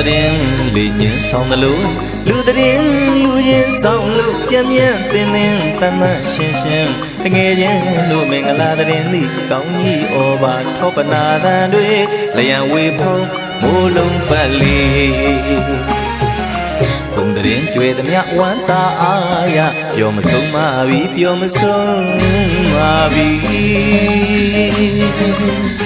န်တရင်လေညင်းဆောင်တယ်လို့လူတရင်လူရင်ဆောင်လို့ပြင်းပြင်းပင်ပင်တမန်ရှင်းရှင်းတငယ်ချင်းတို့မင်္ဂလာတရင်လိကောင်းကြီးဩဘာထောပနာတန်တွေလျံဝေဖုံးမိုးလုံးပတ်လီဘုံတရင်ကျွေသမျှဝမ်းသာအားရပျော်မဆုံးပါပြီပျော်မဆုံးပါပြီပ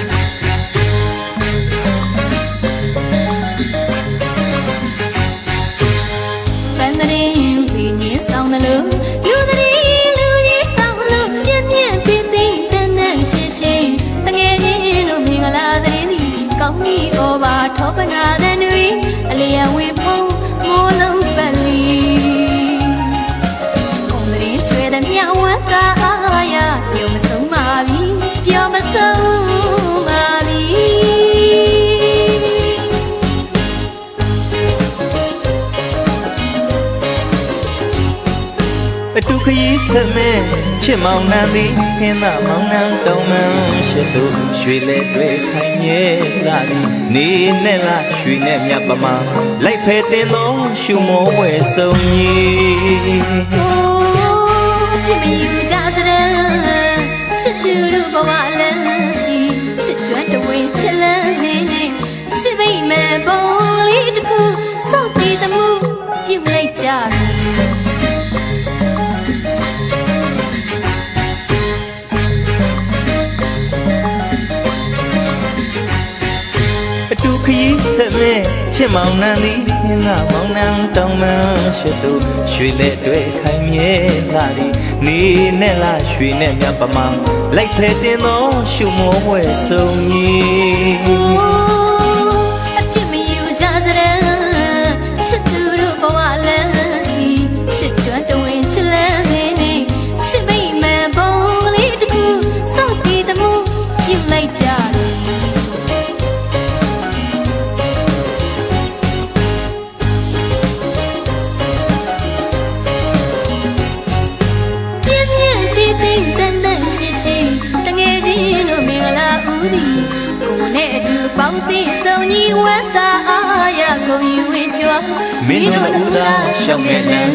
အတူခရီးဆက်မဲ့ချစ်မောင်နှံသည်ခင်းသာမောင်နှံတောင်းနှံရှစ်သူရွှေလဲတွေခိုင်ရဲ့လာသည်နေနဲ့လားရွှေနဲ့မြတ်ပမာလိုက်ဖဲတင်သောရှုမောဝဲဆုံကြီးဖြစ်မယူကြစတဲ့ချစ်သူတို့ဘဝလမ်းစီချစ်ကြွတဲ့ဝေးချစ်လန်းစင်းနေချစ်မိမဲ့ပုံလေးတစ်ခု အတူခရီးဆက်မဲ့ချစ်မောင်နှံသည်ဟင်းသာမောင်နှံတောင်းမှန်ရှိသူရွှေလဲတွေခိုင်ရဲလာသည်နေနဲ့လားရွှေနဲ့မြတ်ပမာလိုက်ဖဲတင်သောရှုမောဝဲဆုံးကြီး မင်းတို့ဦးသာရှောင်းမဲ့လမ်း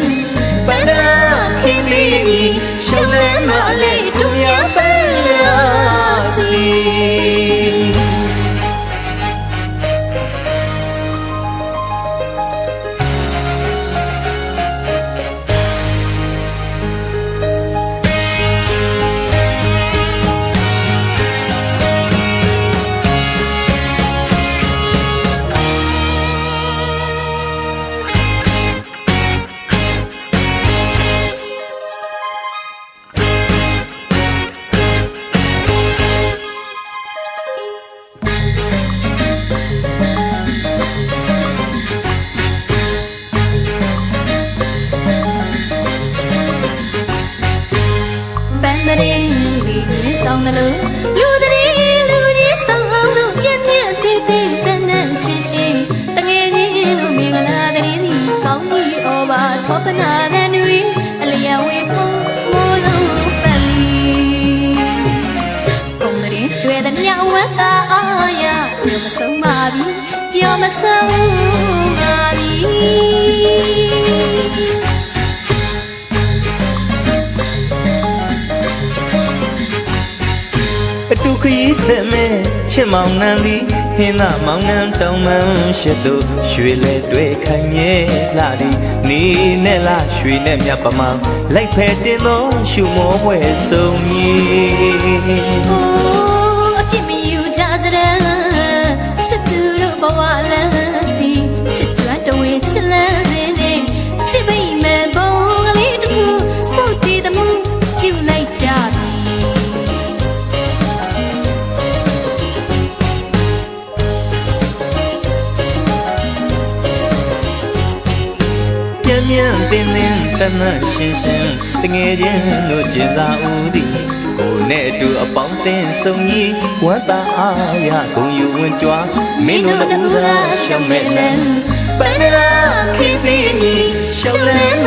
ရင်းဆောင်တယ်လို့လူတရင်လူကြီးဆောင်အောင်လို့ပြင်းပြင်းတီးတီးတန်တန်ရှိရှိတငယ်ချင်းတို့မင်္ဂလာတရင်ဒီကောင်းကြီးဩဘာထောပနာတဲ့တွေအလျံဝေဖို့မိုးလုံးပတ်လီကုန်ရင်းကျွဲတဲ့မြောက်ဝတ်တာအာရပြောမဆုံးပါပြီပြောမဆုံးပါပြီ တူခရီးဆက်မဲ့ချစ်မောင်နှံသည်ဟင်းသာမောင်နှံတောင်းမှန်ရှိသူရွှေလဲတွေခိုင်ရဲလာသည်နေနဲ့လားရွှေနဲ့မြတ်ပမာလိုက်ဖဲတင်သောရှုမောဝဲဆုံးကြီးအိုးအပြစ်မယူကြစတဲ့ချစ်သူတို့ဘဝလမ်းစီချစ်ကြွတဝေချစ်လန်းစင်းနေ ပြင်းပြင်းတင်းတင်းတမန်ရှင်းရှင်းတငယ်ချင်းတို့ကျင်သာဦးသည်ကိုယ်နဲ့အတူအပေါင်းတင်ဆုံးကြီးဝမ်းသာအားရကုန်ယူဝင်ကြွားမင်းတို့နှစ်ဦးသာရှောင်းမဲ့လမ်းပန္နရာခိပိနီရှောင်းလဲမလေးတို့များပန္